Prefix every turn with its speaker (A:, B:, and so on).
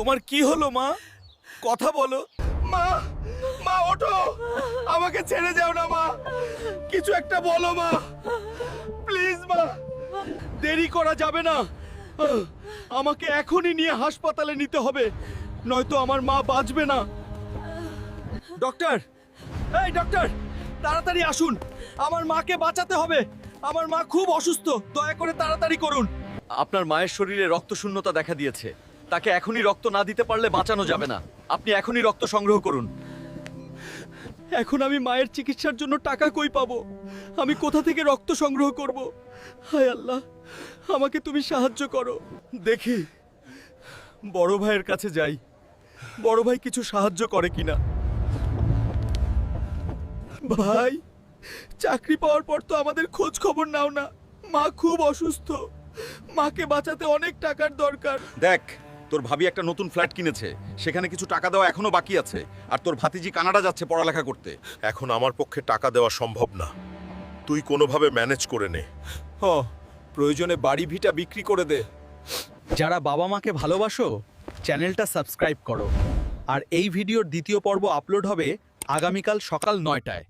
A: তোমার কি হলো মা? কথা বলো। মা মা ওঠো। আমাকে ছেড়ে যাও না মা। কিছু একটা বলো মা। প্লিজ মা। দেরি করা যাবে না। আমাকে এখনই নিয়ে হাসপাতালে নিতে হবে। নয়তো আমার মা বাঁচবে না। ডক্টর! এই ডক্টর! তাড়াতাড়ি আসুন। আমার মাকে বাঁচাতে হবে। আমার মা খুব অসুস্থ। দয়া করে তাড়াতাড়ি করুন। আপনার মায়ের শরীরে রক্ত শূন্যতা দেখা দিয়েছে। তাকে এখনই রক্ত না দিতে পারলে বাঁচানো যাবে না। আপনি এখনই রক্ত সংগ্রহ করুন। এখন আমি মায়ের চিকিৎসার জন্য টাকা কই পাবো? আমি কোথা থেকে রক্ত সংগ্রহ করব? হায় আল্লাহ আমাকে তুমি সাহায্য করো। দেখি বড় ভাইয়ের কাছে যাই। বড় ভাই কিছু সাহায্য করে কিনা? ভাই চাকরি পাওয়ার পর তো আমাদের খোঁজ খবর নাও না। মা খুব অসুস্থ। মাকে বাঁচাতে অনেক টাকার দরকার।
B: দেখ তোর ভাবি একটা নতুন ফ্ল্যাট কিনেছে। সেখানে কিছু টাকা দেওয়া এখনও বাকি আছে। আর তোর ভাতিজি কানাডা যাচ্ছে পড়ালেখা করতে।
C: এখন আমার পক্ষে টাকা দেওয়া সম্ভব না। তুই কোনোভাবে ম্যানেজ করে নে।
A: হ প্রয়োজনে বাড়ি ভিটা বিক্রি করে দে। যারা বাবা মাকে ভালোবাসো চ্যানেলটা সাবস্ক্রাইব করো। আর এই ভিডিওর দ্বিতীয় পর্ব আপলোড হবে আগামীকাল সকাল নয়টায়।